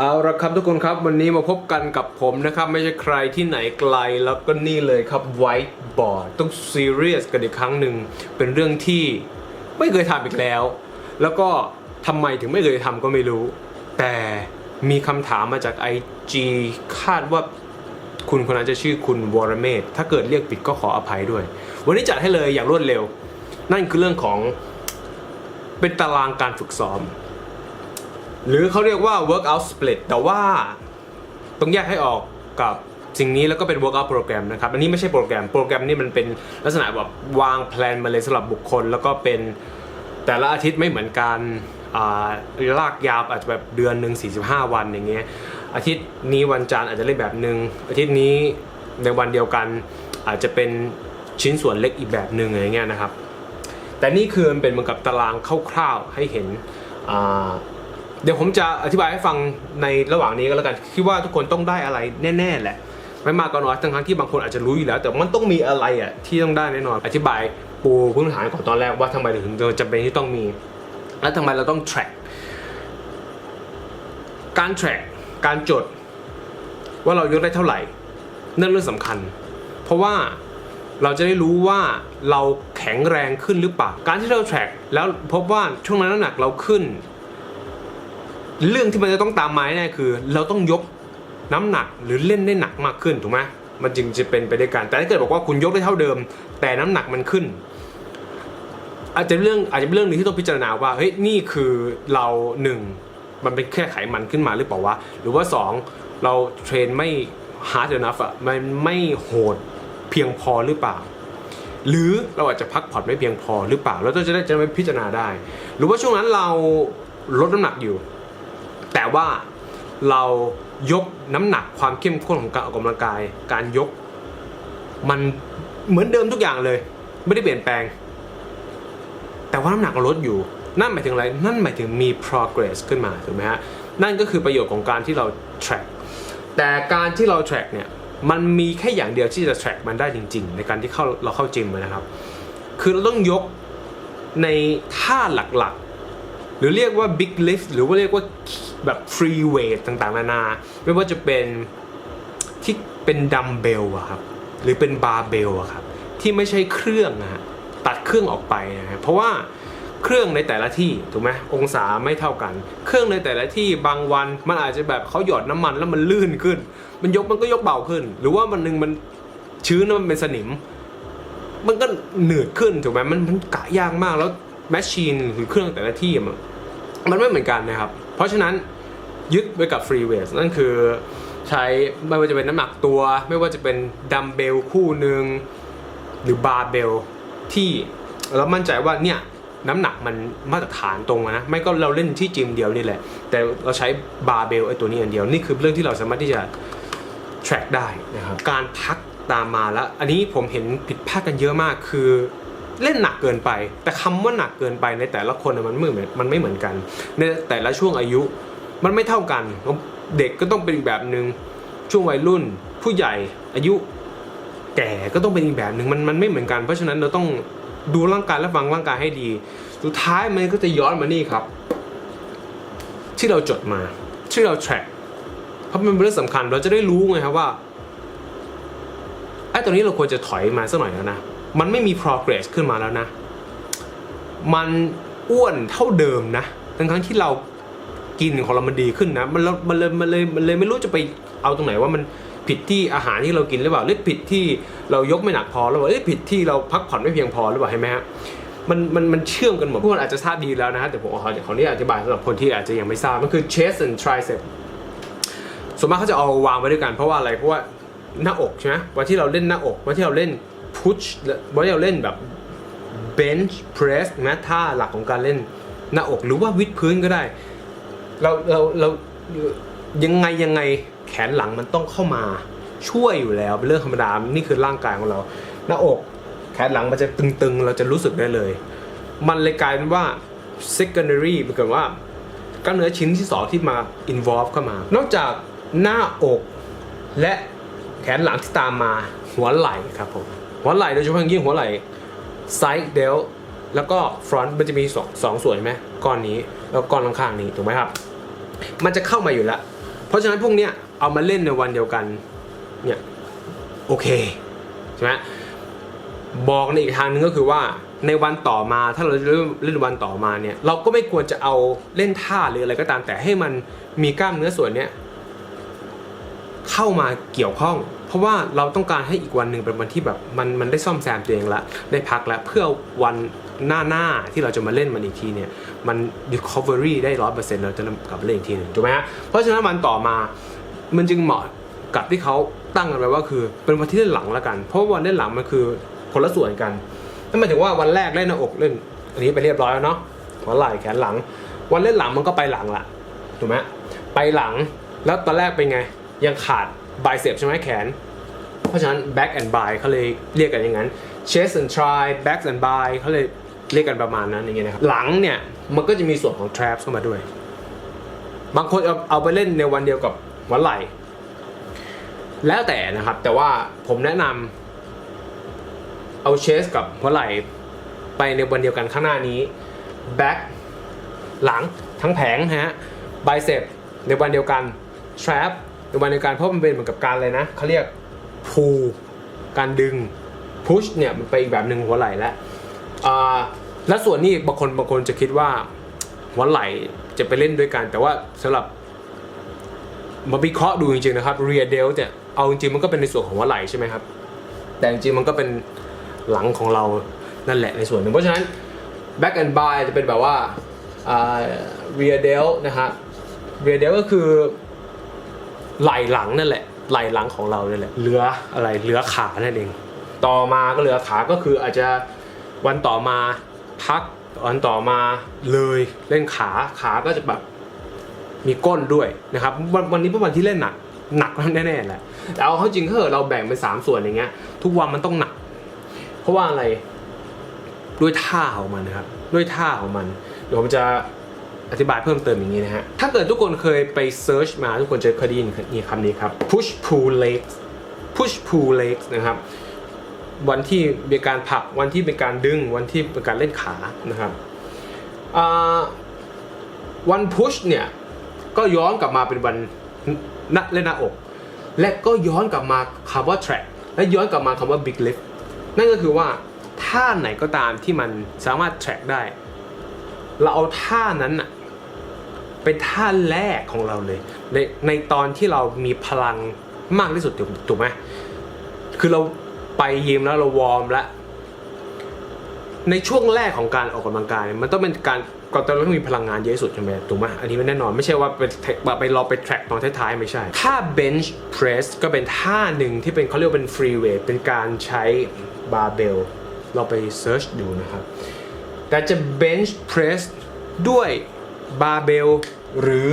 เอาละครับทุกคนครับวันนี้มาพบกันกับผมนะครับ ไม่ใช่ใครที่ไหนไกลแล้วก็นี่เลยครับ whiteboard ต้องซีเรียสกันอีกครั้งหนึ่งเป็นเรื่องที่ไม่เคยทำอีกแล้ว แล้วก็ทำไมถึงไม่เคยทำก็ไม่รู้ แต่มีคำถามมาจาก IG คาดว่าคุณคนนั้นจะชื่อคุณวรเมธถ้าเกิดเรียกผิดก็ขออภัยด้วย วันนี้จัดให้เลยอย่างรวดเร็ว นั่นคือเรื่องของเป็นตารางการฝึกซ้อม หรือเขาเรียกว่า workout split แต่ว่าต้องแยกให้ออกกับสิ่งนี้แล้วก็เป็น workout program นะครับ อันนี้ไม่ใช่โปรแกรม โปรแกรมนี่มันเป็นลักษณะแบบวางแพลนมาเลยสำหรับบุคคล แล้วก็เป็นแต่ละอาทิตย์ไม่เหมือนกันลากยาวอาจจะแบบเดือนหนึ่ง45 วันอย่างเงี้ย อาทิตย์นี้วันจันทร์อาจจะเล่นแบบหนึ่งอาทิตย์นี้ในวันเดียวกันอาจจะเป็นชิ้นส่วนเล็กอีกแบบหนึ่งอะไรเงี้ยนะครับ แต่นี่คือมันเป็นเหมือนกับตารางคร่าวๆให้เห็นอ่า เดี๋ยวผมจะอธิบายให้ฟังในระหว่างนี้ก็แล้วกันคิดว่าทุกคนต้องได้อะไรแน่ๆแหละ ไม่มากก็น้อยทั้งทั้งที่บางคนอาจจะรู้อยู่แล้ว แต่มันต้องมีอะไรอะที่ต้องได้แน่นอน อธิบายปูพื้นฐานก่อนตอนแรกว่าทำไมถึงจำเป็นที่ต้องมี และทำไมเราต้อง track การ track การจด ว่าเรายกได้เท่าไหร่นั่นเรื่องสำคัญ เพราะว่าเราจะได้รู้ว่าเราแข็งแรงขึ้นหรือเปล่า การที่เรา track แล้วพบว่าช่วงนั้นน้ำหนักเราขึ้น เรื่องที่มันจะต้องตามมาแน่คือ เราต้องยกน้ำหนักหรือเล่นได้หนักมากขึ้นถูกไหมมันจึงจะเป็นไปได้วยกัน แต่ถ้าเกิดบอกว่าคุณยกได้เท่าเดิม แต่น้ำหนักมันขึ้น อาจจะเป็นเรื่องอาจจะเป็นเรื่องหนึงที่ต้องพิจารณาว่าเฮ้ยนี่คือเราหนึ่งมันเป็นแค่ไขมันขึ้นมาหรือเปล่าวะหรือว่าสองเราเทรนไม่ hard enough อะมันไม่โหดเพียงพอหรือเปล่า หรือเราอาจจะพักผ่อนไม่เพียงพอหรือเปล่า แล้วเราจะได้จะไม่พิจารณาได้ หรือว่าช่วงนั้นเราลดน้ำหนักอยู่ แต่ว่าเรายกน้ำหนักความเข้มข้นของการออกกำลังกาย การยก มันเหมือนเดิมทุกอย่างเลย ไม่ได้เปลี่ยนแปลง แต่ว่าน้ำหนักลดอยู่ นั่นหมายถึงอะไร นั่นหมายถึงมี progress ขึ้นมาถูกไหมฮะนั่นก็คือประโยชน์ของการที่เรา track แต่การที่เรา track เนี่ยมันมีแค่อย่างเดียวที่จะ track มันได้จริง ๆ ในการที่เข้าเราเข้าจิมนะครับ คือเราต้องยกในท่าหลักๆ หรือเรียกว่า big lift หรือว่าเรียกว่า แบบ free weight ต่างๆ นานา ไม่ว่าจะเป็นที่เป็นดัมเบลอะครับ หรือเป็นบาร์เบลอะครับ ที่ไม่ใช่เครื่องนะตัดเครื่องออกไปนะเพราะว่าเครื่องในแต่ละที่ถูกไหมองศาไม่เท่ากัน เครื่องในแต่ละที่บางวันมันอาจจะแบบเขาหยอดน้ำมันแล้วมันลื่นขึ้น มันยกมันก็ยกเบาขึ้น หรือว่ามันหนึงมันชื้นแล้วมันเป็นสนิม มันก็หนืดขึ้นถูกไหมมันมันกะยากมากแล้วแมชชีนหรือเครื่องแต่ละที่มันมันไม่เหมือนกันนะครับ เพราะฉะนั้นยึดไว้กับฟรีเวสนั่นคือใช้ไม่ว่าจะเป็นน้ำหนักตัว ไม่ว่าจะเป็นดัมเบลคู่หนึ่งหรือบาร์เบลที่เรามั่นใจว่าเนี่ยน้ำหนักมันมาตรฐานตรงนะไม่ก็เราเล่นที่จิมเดียวนี่แหละ แต่เราใช้บาร์เบลไอตัวนี้อันเดียว นี่คือเรื่องที่เราสามารถที่จะ track ได้นะครับการพักตามมาแล้ว อันนี้ผมเห็นผิดพลาดกันเยอะมากคือ เล่นหนักเกินไป แต่คำว่าหนักเกินไปในแต่ละคนมันไม่เหมือนมันไม่เหมือนกัน ในแต่ละช่วงอายุมันไม่เท่ากัน เด็กก็ต้องเป็นอีกแบบหนึ่งช่วงวัยรุ่น ผู้ใหญ่อายุแก่ก็ต้องเป็นอีกแบบหนึ่งมันมันไม่เหมือนกัน เพราะฉะนั้นเราต้องดูร่างกายและฟังร่างกายให้ดี สุดท้ายมันก็จะย้อนมานี่ครับ ที่เราจดมาที่เรา track เพราะมันเป็นเรื่องสำคัญเราจะได้รู้ไงครับว่าไอ้ตัวนี้เราควรจะถอยมาสักหน่อยแล้วนะ มันไม่มี progress ขึ้นมาแล้วนะ มันอ้วนเท่าเดิมนะ ทั้งทั้งที่เรากินของเรามันดีขึ้นนะ มันเมันเลยมันเลยมันเลยไม่รู้จะไปเอาตรงไหนว่ามันผิดที่อาหารที่เรากินหรือเปล่า หรือผิดที่เรายกไม่หนักพอหรือเปล่าหรือผิดที่เราพักผ่อนไม่เพียงพอหรือเปล่าเห็นไหมฮะมันมันมันเชื่อมกันหมดทุกคนอาจจะทราบดีแล้วนะฮะแต่ผมขอขออนุญาตอธิบายสำหรับคนที่อาจจะยังไม่ทราบมันคือ chest and tricep ส่วนมากเขาจะเอาวางไว้ด้วยกันเพราะว่าอะไรเพราะว่าหน้าอกใช่ไหมวันที่เราเล่นหน้าอกวันที่เราเล่น push วันที่เราเล่นแบบ bench press นะท่าหลักของการเล่นหน้าอกหรือว่าวิดพื้นก็ได้ เราเราเรายังไงยังไงแขนหลังมันต้องเข้ามาช่วยอยู่แล้วเป็นเรื่องธรรมดา นี่คือร่างกายของเรา หน้าอกแขนหลังมันจะตึงๆ เราจะรู้สึกได้เลย มันเลยกลายเป็นว่า secondary เหมือนกับว่ากล้ามเนื้อชิ้นที่สองที่มา involve เข้ามา นอกจากหน้าอกและแขนหลังที่ตามมาหัวไหล่ครับผม หัวไหล่โดยเฉพาะยิ่งหัวไหล่ side delt แล้วก็ front มันจะมีสองสองส่วนใช่ไหมก้อนนี้แล้วก้อนข้างๆนี้ถูกไหมครับ มันจะเข้ามาอยู่แล้วเพราะฉะนั้นพวกเนี้ยเอามาเล่นในวันเดียวกันเนี่ยโอเคใช่ไหมบอกในอีกทางหนึงก็คือว่าในวันต่อมาถ้าเราเล่นเล่นวันต่อมาเนี่ยเราก็ไม่ควรจะเอาเล่นท่าหรืออะไรก็ตามแต่ให้มันมีกล้ามเนื้อส่วนเนี้ยเข้ามาเกี่ยวข้อง เพราะว่าเราต้องการให้อีกวันหนึ่งเป็นวันที่แบบมันมันได้ซ่อมแซมตัวเองละได้พักแล้วเพื่อวันหน้าหน้าที่เราจะมาเล่นมันอีกทีเนี่ยมัน recovery ได้ร้อยเปอร์เซ็นต์เราจะกลับมาเล่นอีกทีหนึ่งถูกไหมฮะเพราะฉะนั้นวันต่อมามันจึงเหมาะกับที่เขาตั้งกันไว้ว่าคือเป็นวันที่เล่นหลังแล้วกัน เพราะว่าวันเล่นหลังมันคือคนละส่วนกันนั่นหมายถึงว่าวันแรกเล่นหน้าอกเล่น อันนี้ไปเรียบร้อยแล้วเนาะหัวไหล่แขนหลัง วันเล่นหลังมันก็ไปหลังละถูกไหมไปหลังแล้วตอนแรกเป็นไงยังขาด bicep ใช่ไหมแขน เพราะฉะนั้น back and by เขาเลยเรียกกันอย่างนั้น chest and try back and by เขาเลยเรียกกันประมาณนั้นอย่างเงี้ยนะครับหลังเนี่ยมันก็จะมีส่วนของ traps เข้ามาด้วย บางคนเอาเอาไปเล่นในวันเดียวกับหัวไหล่ แล้วแต่นะครับ แต่ว่าผมแนะนำเอาเชสกับหัวไหล่ไปในวันเดียวกันข้างหน้านี้ back หลังทั้งแผงนะฮะ bicep ในวันเดียวกัน trap ในวันเดียวกันเพราะมันเป็นเหมือนกับการเลยนะเขาเรียก pull การดึง push เนี่ยมันไปอีกแบบหนึ่งหัวไหล่แล้วและส่วนนี้บางคนบางคนจะคิดว่าหัวไหล่จะไปเล่นด้วยกัน แต่ว่าสำหรับมาวิเคราะห์ดูจริงๆนะครับ rear delt เนี่ยเอาจริงๆมันก็เป็นในส่วนของหัวไหล่ใช่ไหมครับ แต่จริงๆมันก็เป็นหลังของเรานั่นแหละในส่วนหนึ่งเพราะฉะนั้น back and by จะเป็นแบบว่าอ่า rear delt นะฮะ rear delt ก็คือ ไหล่หลังนั่นแหละ ไหล่หลังของเรานั่นแหละเหลืออะไรเหลือขานั่นเอง ต่อมาก็เหลือขาก็คืออาจจะวันต่อมาพักวันต่อมาเลยเล่นขาขาก็จะแบบมีก้นด้วยนะครับวันวันนี้เป็นวันที่เล่นหนักหนักแน่ๆแหละแต่เอาเข้าจริงถ้าเกิดเราแบ่งเป็นสามส่วนอย่างเงี้ย ทุกวันมันต้องหนัก เพราะว่าอะไรด้วยท่าของมันนะครับ ด้วยท่าของมัน เดี๋ยวผมจะ อธิบายเพิ่มเติมอย่างนี้นะฮะ ถ้าเกิดทุกคนเคยไปเซิร์ชมาทุกคนจะเคยได้ยินนี่คำนี้ครับ push pull legs push pull legs นะครับ วันที่เป็นการผลัก วันที่เป็นการดึง วันที่เป็นการเล่นขานะครับวันพุชเนี่ย ก็ย้อนกลับมาเป็นวันนัเล่นหน้าอก และก็ย้อนกลับมาคำว่า track และย้อนกลับมาคำว่า big lift นั่นก็คือว่าท่าไหนก็ตามที่มันสามารถ track ได้ เราเอาท่านั้นอะ เป็นท่าแรกของเราเลย ในในตอนที่เรามีพลังมากที่สุดถูกไหมคือเราไปยิมแล้วเราวอร์มแล้วในช่วงแรกของการออกกำลังกาย มันต้องเป็นการก่อนตอนเราต้องมีพลังงานเยอะที่สุดใช่ไหมถูกไหมอันนี้มันแน่นอนไม่ใช่ว่าเป็นไปรอไป track ตอนท้ายๆไม่ใช่ถ้า bench press ก็เป็นท่าหนึ่งที่เป็นเขาเรียกว่าเป็น free weight เป็นการใช้ barbell เราไป search ดูนะครับแต่จะ bench press ด้วย barbell หรือ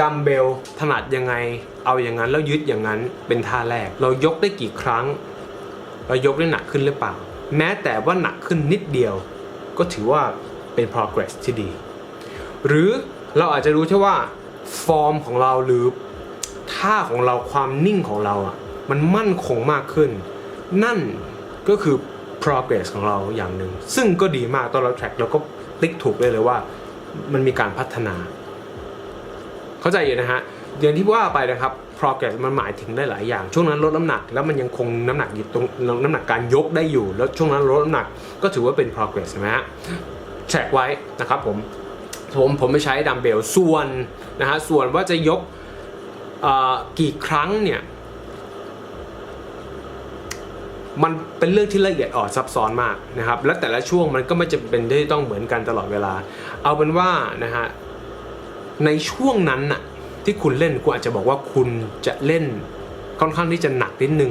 dumbbell ถนัดยังไง เอาอย่างนั้นแล้วยึดอย่างนั้นเป็นท่าแรก เรายกได้กี่ครั้ง เรายกได้หนักขึ้นหรือเปล่า แม้แต่ว่าหนักขึ้นนิดเดียว ก็ถือว่าเป็น progress ที่ดี หรือเราอาจจะรู้แค่ว่าฟอร์มของเราหรือท่าของเราความนิ่งของเราอะมันมั่นคงมากขึ้น นั่นก็คือ progress ของเราอย่างหนึ่ง ซึ่งก็ดีมากตอนเรา track เราก็ติ๊กถูกเลยเลยว่า มันมีการพัฒนา เข้าใจอยู่นะฮะอย่างที่ว่าไปนะครับ progress มันหมายถึงได้หลายอย่าง ช่วงนั้นลดน้ำหนัก แล้วมันยังคงน้ำหนักอยู่ตรงน้ำหนักการยกได้อยู่ แล้วช่วงนั้นลดน้ำหนักก็ถือว่าเป็น progress ใช่ไหมฮะแท็กไว้นะครับผมผมผมไม่ใช้ดัมเบลส่วนนะฮะส่วนว่าจะยกกี่ครั้งเนี่ย มันเป็นเรื่องที่ละเอียดอ่อนซับซ้อนมากนะครับ และแต่ละช่วงมันก็ไม่จำเป็นที่ต้องเหมือนกันตลอดเวลา เอาเป็นว่านะฮะในช่วงนั้นน่ะที่คุณเล่นคุณอาจจะบอกว่าคุณจะเล่นค่อนข้างที่จะหนักนิดนึง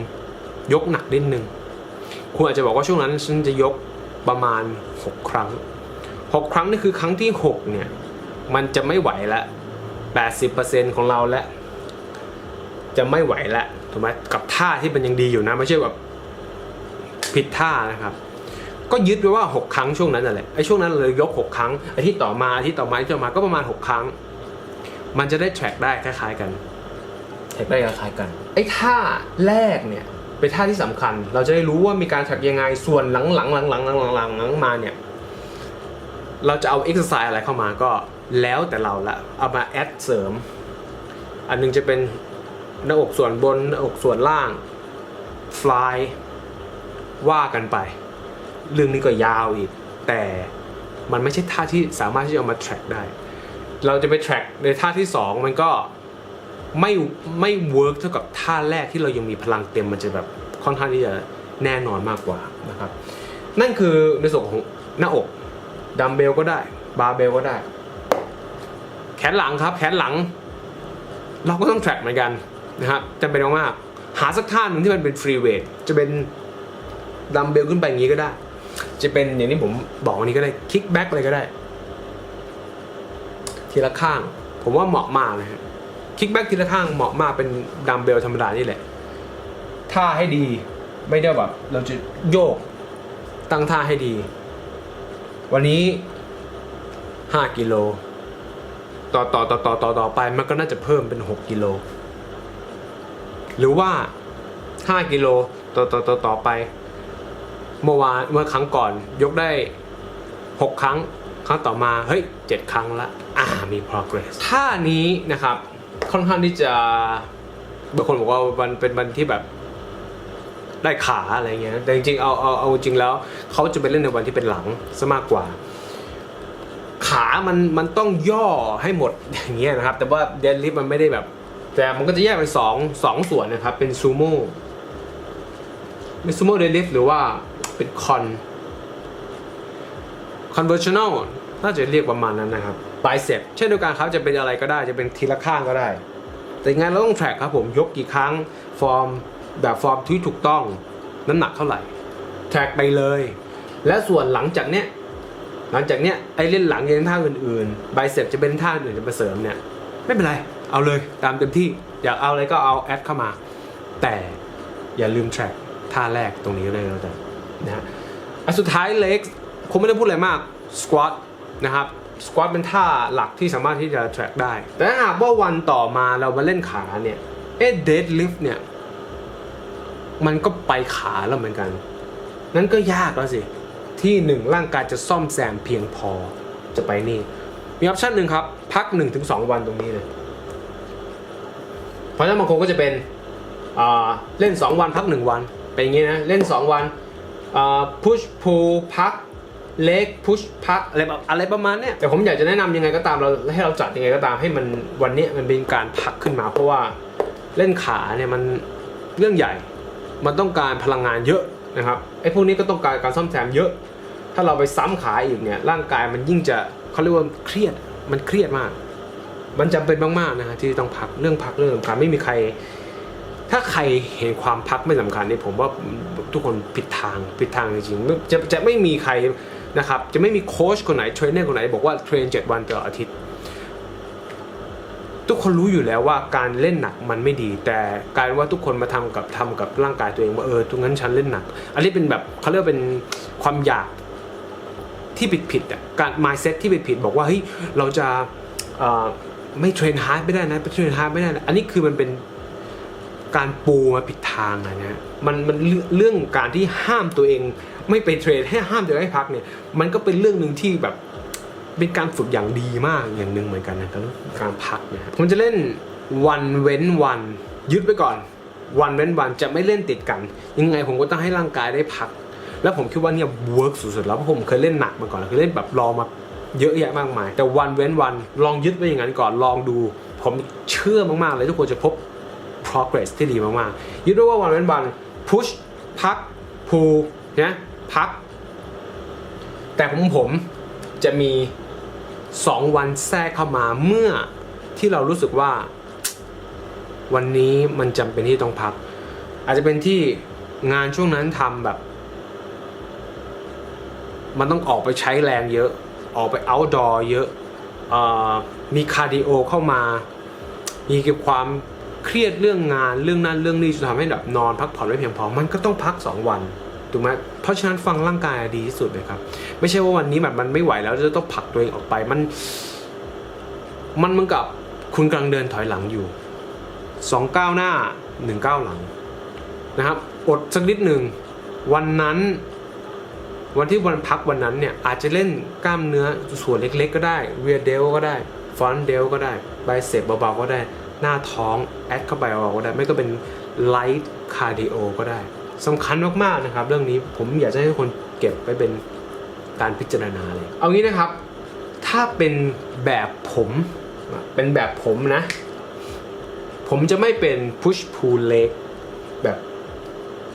ยกหนักนิดนึงคุณอาจจะบอกว่าช่วงนั้นฉันจะยกประมาณ 6 ครั้ง 6 ครั้งนี่คือครั้งที่ 6 เนี่ย มันจะไม่ไหวแล้ว80%ของเราแล้ว จะไม่ไหวแล้วถูกไหมกับท่าที่มันยังดีอยู่นะ ไม่ใช่แบบ ผิดท่านะครับ ก็ยึดไว้ว่า 6 ครั้งช่วงนั้นนั่นแหละไอ้ช่วงนั้นเรายก 6 ครั้งอาทิตย์ต่อมาอาทิตย์ต่อมาอาทิตย์ต่อมาก็ประมาณ 6 ครั้ง มันจะได้แทร็กได้คล้ายๆกันแทร็กได้คล้ายๆกันไอ้ท่าแรกเนี่ยเป็นท่าที่สำคัญ เราจะได้รู้ว่ามีการแทร็กยังไงส่วนหลังๆหลังๆหลังๆหลังๆหลังๆหลังๆมาเนี่ยเราจะเอาเอ็กซ์ไซส์อะไรเข้ามาก็แล้วแต่เราละเอามาแอดเสริม อันหนึงจะเป็นหน้าอกส่วนบนหน้าอกส่วนล่างฟลาย ว่ากันไป เรื่องนี้ก็ยาวอีก แต่มันไม่ใช่ท่าที่สามารถที่จะเอามา track ได้ เราจะไป track ในท่าที่ 2 มันก็ไม่ไม่เวิร์กเท่ากับท่าแรกที่เรายังมีพลังเต็มมันจะแบบค่อนข้างที่จะแน่นอนมากกว่านะครับ นั่นคือในส่วนของหน้าอกดัมเบลก็ได้ บาร์เบลก็ได้ แขนหลังครับ แขนหลัง เราก็ต้อง track เหมือนกันนะครับจำเป็นมากหาสักท่าหนึ่งที่มันเป็นฟรีเวทจะเป็น ดัมเบลขึ้นไปอย่างนี้ก็ได้ จะเป็นอย่างที่ผมบอกวันนี้ก็ได้คิกแบ็กอะไรก็ได้ ทีละข้าง ผมว่าเหมาะมากนะฮะคิกแบ็กทีละข้างเหมาะมากเป็นดัมเบลธรรมดานี่แหละท่าให้ดีไม่ได้แบบเราจะโยกตั้งท่าให้ดี วันนี้ 5 กิโล ต่อต่อต่อต่อต่อต่อไปมันก็น่าจะเพิ่มเป็น 6 กิโล หรือว่า 5 กิโล ต่อต่อต่อต่อไป เมื่อวานเมื่อครั้งก่อนยกได้ 6 ครั้ง ครั้งต่อมาเฮ้ย7ครั้งละอ่ามี progress ท่านี้นะครับค่อนข้างที่จะบางคนบอกว่ามันเป็นวันที่แบบได้ขาอะไรเงี้ย แต่จริงๆ เอาเอาเอาจริงแล้วเขาจะไปเล่นในวันที่เป็นหลังซะมากกว่า ขามันมันต้องย่อให้หมดอย่างเงี้ยนะครับ แต่ว่าเดนลิฟมันไม่ได้แบบ แต่มันก็จะแยกเป็นสองสองส่วนนะครับ เป็นซูโม่เป็นซูโม่เดนลิฟหรือว่า เป็นคอน conventional น่าจะเรียกประมาณนั้นนะครับ bicep เช่นเดียวกันครับจะเป็นอะไรก็ได้จะเป็นทีละข้างก็ได้ แต่งานเราต้อง track ครับผมยกกี่ครั้งฟอร์มแบบฟอร์มที่ถูกต้องน้ำหนักเท่าไหร่ track ไปเลย และส่วนหลังจากเนี้ยหลังจากเนี้ยไอเล่นหลังเล่นท่าอื่นๆ bicep จะเป็นท่าอื่นจะมาเสริมเนี่ยไม่เป็นไร เอาเลยตามเต็มที่อยากเอาอะไรก็เอาแอดเข้ามา แต่อย่าลืม track ท่าแรกตรงนี้เลยแล้วกัน นะฮะอันสุดท้าย legs คงไม่ได้พูดอะไรมาก squat นะครับ squat เป็นท่าหลักที่สามารถที่จะ track ได้ แต่ถ้าหากว่าวันต่อมาเรามาเล่นขาเนี่ยเอ๊ะ deadlift เนี่ย มันก็ไปขาแล้วเหมือนกัน นั้นก็ยากแล้วสิ ที่หนึ่งร่างกายจะซ่อมแซมเพียงพอจะไปนี่ มีออปชั่นหนึ่งครับ พัก 1-2 วันตรงนี้เลย เพราะฉะนั้นบางคนก็จะเป็นเล่น 2 วันพัก 1 วันเป็นอย่างงี้นะ เล่น 2 วัน พุชพูพักเล็กพุชพักอะไรแบบอะไรประมาณเนี้ยแต่ผมอยากจะแนะนำยังไงก็ตามเราให้เราจัดยังไงก็ตามให้มันวันนี้มันเป็นการพักขึ้นมา เพราะว่าเล่นขาเนี่ยมันเรื่องใหญ่ มันต้องการพลังงานเยอะนะครับไอ้พวกนี้ก็ต้องการการซ่อมแซมเยอะ ถ้าเราไปซ้ำขาอีกเนี่ยร่างกายมันยิ่งจะเขาเรียกว่าเครียดมันเครียดมาก มันจำเป็นมากๆนะฮะที่ต้องพักเรื่องพักเรื่องสำคัญไม่มีใคร ถ้าใครเห็นความพักไม่สำคัญเนี่ยผมว่าทุกคนผิดทางผิดทางจริงๆจะจะไม่มีใครนะครับจะไม่มีโค้ชคนไหนเทรนเนอร์คนไหนบอกว่าเทรนเจ็ดวันต่ออาทิตย์ ทุกคนรู้อยู่แล้วว่าการเล่นหนักมันไม่ดี แต่การว่าทุกคนมาทำกับทำกับร่างกายตัวเองว่าเออทุกงั้นฉันเล่นหนัก อันนี้เป็นแบบเขาเรียกเป็นความอยากที่ผิดผิดๆอะการ mindset ที่ผิดผิดบอกว่าเฮ้ยเราจะไม่เทรนฮาร์ดไม่ได้นะไปเทรนฮาร์ดไม่ได้นะอันนี้คือมันเป็น การปูมาผิดทางอะนะฮะมันมันเรื่องการที่ห้ามตัวเอง ไม่ไปเทรนให้ห้ามตัวเองให้พักเนี่ย มันก็เป็นเรื่องหนึ่งที่แบบเป็นการฝึกอย่างดีมากอย่างหนึ่งเหมือนกันนะครับการพักเนี่ยผมจะเล่นวันเว้นวันยึดไปก่อน วันเว้นวันจะไม่เล่นติดกัน ยังไงผมก็ต้องให้ร่างกายได้พัก แล้วผมคิดว่าเนี่ยเวิร์กสุดๆแล้วเพราะผมเคยเล่นหนักมาก่อนเคยเล่นแบบรอมาเยอะแยะมากมาย แต่วันเว้นวันลองยึดไว้อย่างนั้นก่อนลองดู ผมเชื่อมากๆเลยทุกคนจะพบ progress ที่ดีมากๆยึดด้วยว่าวันเว้นวัน push พัก pull นะพัก แต่ผมผมจะมี 2 วันแทรกเข้ามาเมื่อที่เรารู้สึกว่า วันนี้มันจำเป็นที่ต้องพัก อาจจะเป็นที่งานช่วงนั้นทำแบบ มันต้องออกไปใช้แรงเยอะ ออกไป outdoor เยอะอมีคาร์ดิโอเข้ามา มีเกี่ยวกับความ เครียดเรื่องงานเรื่องนั้นเรื่องนี้จะทำให้แบบนอนพักผ่อนไม่เพียงพอ มันก็ต้องพัก 2 วันถูกไหมเพราะฉะนั้นฟังร่างกายดีที่สุดเลยครับ ไม่ใช่ว่าวันนี้แบบมันไม่ไหวแล้วจะต้องผลักตัวเองออกไปมัน มันเหมือนกับคุณกำลังเดินถอยหลังอยู่สองก้าวหน้าหนึ่งก้าวหลังนะครับ อดสักนิดหนึ่งวันนั้น วันที่วันพักวันนั้นเนี่ยอาจจะเล่นกล้ามเนื้อส่วนเล็กๆ ก็ได้เรียเดลก็ได้ฟอนเดลก็ได้ไบเซปเบาๆก็ได้หน้าท้อง แอดเข้าไปเอาก็ได้ ไม่ก็เป็นไลท์คาร์ดิโอก็ได้สำคัญมากๆนะครับ เรื่องนี้ผมอยากจะให้คนเก็บไว้เป็นการพิจารณาเลย เอางี้นะครับ ถ้าเป็นแบบผมเป็นแบบผมนะ ผมจะไม่เป็น push pull leg แบบ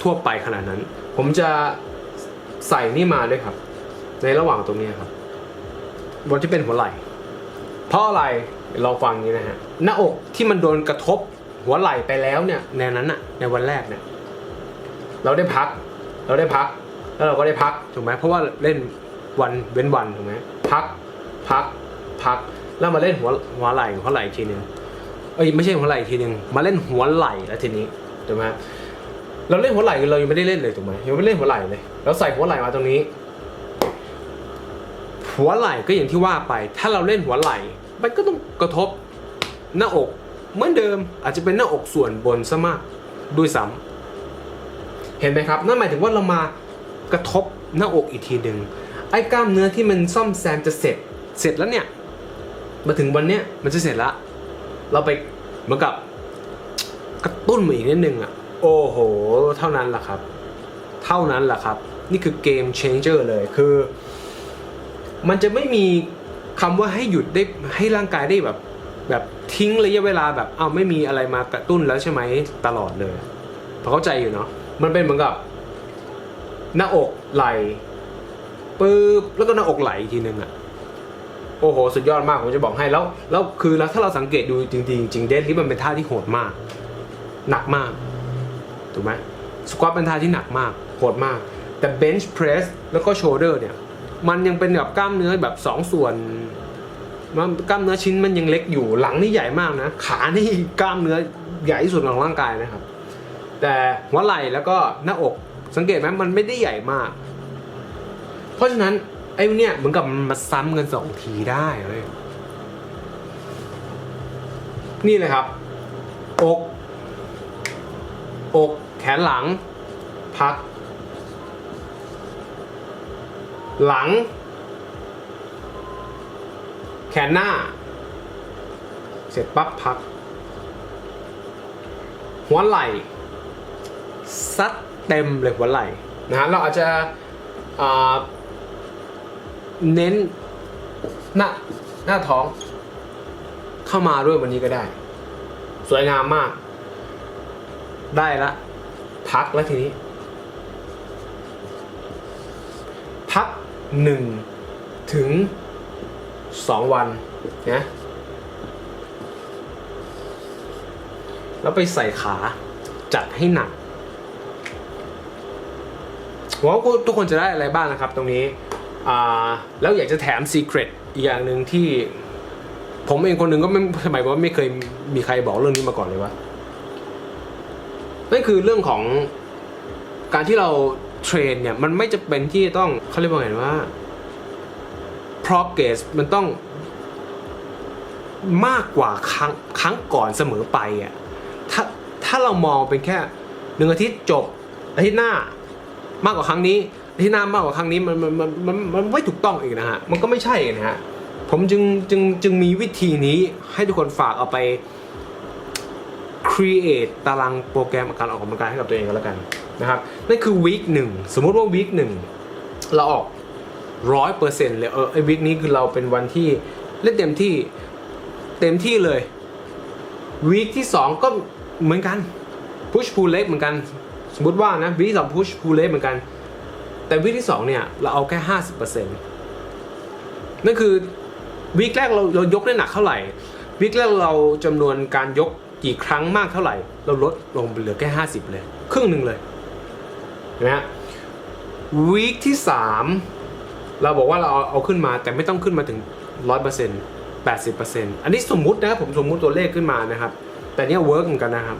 ทั่วไปขนาดนั้น ผมจะใส่นี่มาด้วยครับ ในระหว่างตรงนี้ครับบนที่เป็นหัวไหล่เพราะอะไรเดี๋ยวลองฟังนี้นะฮะหน้าอกที่มันโดนกระทบ หัวไหล่ไปแล้วเนี่ยในนั้นอะในวันแรกเนี่ย เราได้พัก เราได้พัก แล้วเราก็ได้พักถูกไหมเพราะว่าเล่นวันเว้นวันถูกไหมพัก พัก พัก แล้วมาเล่นหัวหัวไหล่หัวไหล่ทีหนึ่งเอ้ยไม่ใช่หัวไหล่ทีหนึ่งมาเล่นหัวไหล่แล้วทีนี้ถูกไหมเราเล่นหัวไหล่เรายังไม่ได้เล่นเลยถูกไหมยังไม่เล่นหัวไหล่เลยเราใส่หัวไหล่มาตรงนี้ หัวไหล่ก็อย่างที่ว่าไป ถ้าเราเล่นหัวไหล่ มันก็ต้องกระทบหน้าอก เหมือนเดิมอาจจะเป็นหน้าอกส่วนบนซะมากด้วยซ้ำเห็นไหมครับ นั่นหมายถึงว่าเรามากระทบหน้าอกอีกทีหนึ่งไอ้กล้ามเนื้อที่มันซ่อมแซมจะเสร็จ เสร็จแล้วเนี่ย มาถึงวันเนี้ยมันจะเสร็จละ เราไปเหมือนกับกระตุ้นมาอีกนิดนึงอะ โอ้โห เท่านั้นแหละครับ เท่านั้นแหละครับ นี่คือเกม changer เลย คือ มันจะไม่มีคำว่าให้หยุดได้ให้ร่างกายได้แบบ แบบทิ้งระยะเวลาแบบเอ้าไม่มีอะไรมากระตุ้นแล้วใช่ไหมตลอดเลยพอเข้าใจอยู่เนาะมันเป็นเหมือนกับ หน้าอกไหลปึ๊บแล้วก็หน้าอกไหลอีกทีนึงอะโอ้โหสุดยอดมากผมจะบอกให้แล้วแล้วคือแล้วถ้าเราสังเกตดูจริงๆจริงเดนที่มันเป็นท่าที่โหดมาก หนักมากถูกไหมสควอตเป็นท่าที่หนักมากโหดมาก แต่เบนช์เพรสแล้วก็โชเดอร์เนี่ยมันยังเป็นแบบกล้ามเนื้อแบบสองส่วน มันกล้ามเนื้อชิ้นมันยังเล็กอยู่หลังนี่ใหญ่มากนะ ขานี่กล้ามเนื้อใหญ่ที่สุดของร่างกายนะครับ แต่หัวไหล่แล้วก็หน้าอกสังเกตไหมมันไม่ได้ใหญ่มาก เพราะฉะนั้นไอ้เนี่ยเหมือนกับมันมาซ้ำกันสองทีได้เลยนี่เลยครับ อก อก แขนหลัง พัก หลัง ขนหน้า เสร็จปั๊บพัก หัวไหล่ซัดเต็มเลยหัวไหล่นะฮะเราอาจจะเน้นหน้าหน้าท้อง เข้ามาด้วยวันนี้ก็ได้ สวยงามมาก ได้ละ พักแล้วทีนี้ พักหนึ่งถึง สองวันนะแล้วไปใส่ขาจัดให้หนักหวังว่าทุกคนจะได้อะไรบ้างนะครับตรงนี้อ่าแล้วอยากจะแถม Secret อีกอย่างหนึ่งที่ผมเองคนหนึ่งก็ไม่สมัยว่าไม่เคยมีใครบอกเรื่องนี้มาก่อนเลยว่านั่นคือเรื่องของการที่เราเทรนเนี่ย มันไม่จะเป็นที่ต้องเขาเรียกว่าไงว่า progress มันต้องมากกว่าครั้งครั้งก่อนเสมอไปอะถ้าถ้าเรามองเป็นแค่หนึ่งอาทิตย์จบอาทิตย์หน้ามากกว่าครั้งนี้อาทิตย์หน้ามากกว่าครั้งนี้มันมันมันมันมันไม่ถูกต้องอีกนะฮะมันก็ไม่ใช่นะฮะผมจึงจึงจึงมีวิธีนี้ให้ทุกคนฝากเอาไป create ตารางโปรแกรมการออกกำลังกายให้กับตัวเองก็แล้วกันนะครับนั่นคือวีคหนึ่งสมมุติว่าวีคหนึ่งเราออก ร้อยเปอร์เซ็นต์เลยเออไอ้วีคนี้คือเราเป็นวันที่เล่นเต็มที่เต็มที่เลยวีคที่สองก็เหมือนกัน push pull leg เหมือนกัน สมมติว่านะวีคที่สอง push pull leg เหมือนกัน แต่วีคที่สองเนี่ย เราเอาแค่ห้าสิบเปอร์เซ็นต์นั่นคือวีคแรกเราเรายกได้หนักเท่าไหร่วีคแรกเราจำนวนการยกกี่ครั้งมากเท่าไหร่ เราลดลงเหลือแค่ห้าสิบเลย ครึ่งหนึ่งเลยนไหมฮะวีคที่สาม เราบอกว่าเราเอาเอาขึ้นมาแต่ไม่ต้องขึ้นมาถึงร้อยเปอร์เซ็นต์แปดสิบเปอร์เซ็นต์อันนี้สมมุตินะครับผมสมมุติตัวเลขขึ้นมานะครับ แต่เนี้ยเวิร์กเหมือนกันนะครับ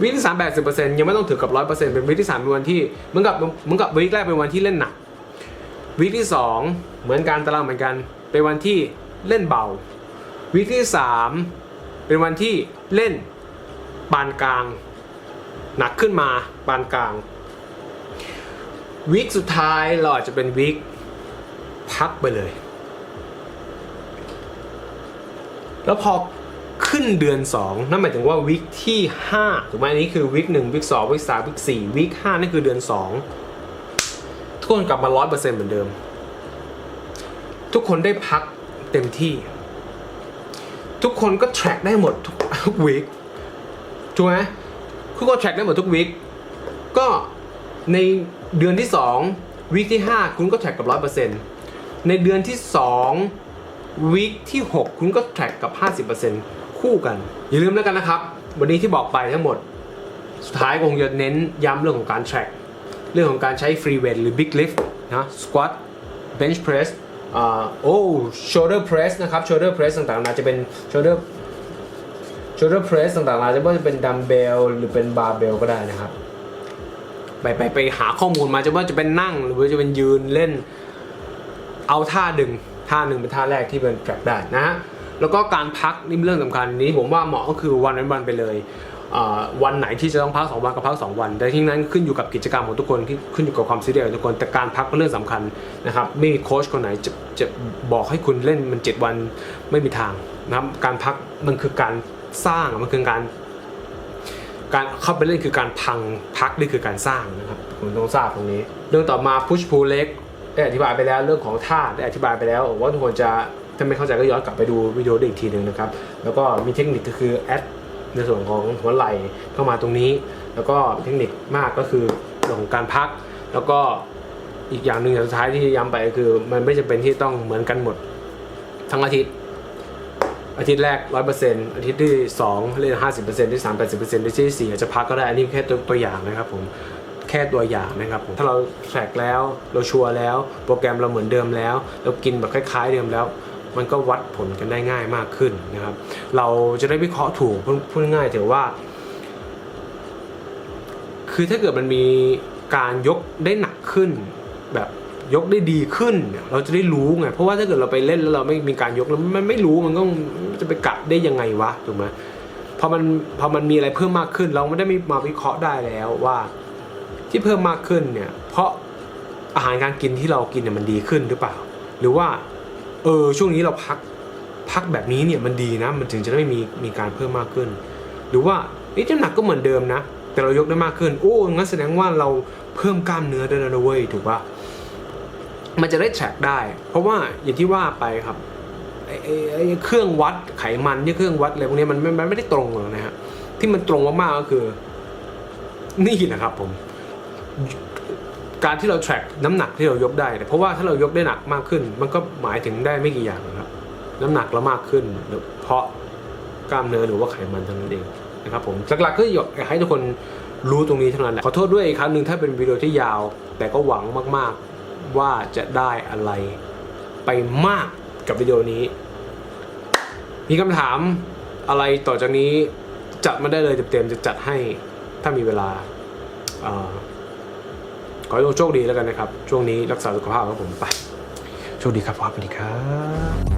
วีคที่สามแปดสิบเปอร์เซ็นต์ยังไม่ต้องถึงกับร้อยเปอร์เซ็นต์เป็นวีคที่สามเป็นวันที่เหมือนกับเหมือนกับวีคแรกเป็นวันที่เล่นหนักวีคที่สองเหมือนการตารางเหมือนกันเป็นวันที่เล่นเบาวีคที่สามเป็นวันที่เล่นปานกลาง หนักขึ้นมาปานกลางวีคสุดท้ายเราอาจจะเป็นวีค พักไปเลย แล้วพอขึ้นเดือน 2 นั่นหมายถึงว่าวิกที่5ถูกไหมนี้คือวิก1วิก2วิก3วิก4วิก5นี่คือเดือน 2 ทุกคนกลับมา100%เหมือนเดิม ทุกคนได้พักเต็มที่ ทุกคนก็ track ได้หมดทุกทุกวีคถูกไหมทุกคน track ได้หมดทุกวีคก็ในเดือนที่ 2วีคที่ 5 คุณก็ track กับ100% ในเดือนที่2วีคที่ 6 คุณก็ track กับ 50%คู่กัน อย่าลืมแล้วกันนะครับ วันนี้ที่บอกไปทั้งหมด สุดท้ายคงจะเน้นย้ำเรื่องของการ track เรื่องของการใช้ free weight หรือ big lift นะ squat bench press อ่าโอ้ shoulder press นะครับ shoulder press ต่างๆนาจะเป็น shoulder shoulder press ต่างๆนานาจะว่าจะเป็นดัมเบลหรือเป็นบาร์เบลก็ได้นะครับ ไปไปไปหาข้อมูลมาจะว่าจะเป็นนั่งหรือว่าจะเป็นยืนเล่น เอาท่าดึงท่าหนึ่งเป็นท่าแรกที่เป็นแทร็กได้นะฮะแล้วก็การพักนี่เป็นเรื่องสำคัญนี้ผมว่าเหมาะก็คือวันนั้นวันไปเลยวันไหนที่จะต้องพัก 2 วันก็พัก 2 วัน แต่ที่นั้นขึ้นอยู่กับกิจกรรมของทุกคนขึ้นอยู่กับความซีเรียสของทุกคน แต่การพักเป็นเรื่องสำคัญนะครับไม่มีโค้ชคนไหนจะจะบอกให้คุณเล่นมัน 7 วันไม่มีทางนะครับการพักมันคือการสร้างมันคือการ การเข้าไปเล่นคือการพังพักนี่คือการสร้างนะครับคุณต้องทราบตรงนี้ เรื่องต่อมา push pull leg ได้อธิบายไปแล้วเรื่องของท่าได้อธิบายไปแล้วว่าทุกคนจะถ้าไม่เข้าใจก็ย้อนกลับไปดูวิดีโอได้อีกทีหนึ่งนะครับ แล้วก็มีเทคนิคก็คือ add ในส่วนของหัวไหล่เข้ามาตรงนี้ แล้วก็เทคนิคมากก็คือเรื่องของการพัก แล้วก็อีกอย่างหนึ่งอย่างสุดท้ายที่ย้ำไปก็คือ มันไม่จำเป็นที่ต้องเหมือนกันหมดทั้งอาทิตย์ อาทิตย์แรก 100%อาทิตย์ที่ 2 เล่น 50%ที่ 3 80%ที่ที่4อาจจะพักก็ได้ อันนี้แค่ตัวตัวอย่างนะครับผม ค่ตัวอย่างนะครับผมถ้าเราแทร็กแล้วเราชัวร์แล้ว โปรแกรมเราเหมือนเดิมแล้ว เรากินแบบคล้าย ๆ เดิมแล้ว มันก็วัดผลกันได้ง่ายมากขึ้นนะครับ เราจะได้วิเคราะห์ถูกพูดง่ายๆถือว่า คือถ้าเกิดมันมีการยกได้หนักขึ้นแบบยกได้ดีขึ้นเนี่ยเราจะได้รู้ไง เพราะว่าถ้าเกิดเราไปเล่นแล้วเราไม่มีการยกแล้วมันไม่รู้มันก็จะไปกะได้ยังไงวะถูกไหมพอมันพอมันมีอะไรเพิ่มมากขึ้น เราไม่ได้มีมาวิเคราะห์ได้แล้วว่า ที่เพิ่มมากขึ้นเนี่ยเพราะอาหารการกินที่เรากินเนี่ยมันดีขึ้นหรือเปล่า หรือว่าเออช่วงนี้เราพักพักแบบนี้เนี่ยมันดีนะ มันถึงจะได้มีมีการเพิ่มมากขึ้น หรือว่าเอ๊ะน้ำหนักก็เหมือนเดิมนะ แต่เรายกได้มากขึ้น โอ้งั้นแสดงว่าเราเพิ่มกล้ามเนื้อได้แล้วนะเว้ยถูกปะมันจะได้ track ได้ เพราะว่าอย่างที่ว่าไปครับไอ้เครื่องวัดไขมันที่เครื่องวัดอะไรพวกนี้มันม่มันไม่ได้ตรงหรอกนะฮะที่มันตรงมากๆก็คือ นี่นะครับผม การที่เรา track น้ำหนักที่เรายกได้เนี่ยเพราะว่าถ้าเรายกได้หนักมากขึ้น มันก็หมายถึงได้ไม่กี่อย่างนะครับ น้ำหนักเรามากขึ้น เพราะกล้ามเนื้อหรือว่าไขมันเท่านั้นเองนะครับผมหลักๆก็อยากให้ทุกคนรู้ตรงนี้เท่านั้นแหละขอโทษด้วยอีกครั้งหนึ่งถ้าเป็นวิดีโอที่ยาว แต่ก็หวังมากๆว่าจะได้อะไรไปมากกับวิดีโอนี้ มีคำถามอะไรต่อจากนี้จัดมาได้เลยเต็มๆจะจัดให้ถ้ามีเวลา อ่อขอให้ทุกโชคดีแล้วกันนะครับ ช่วงนี้รักษาสุขภาพครับผมไป โชคดีครับสวัสดีครับ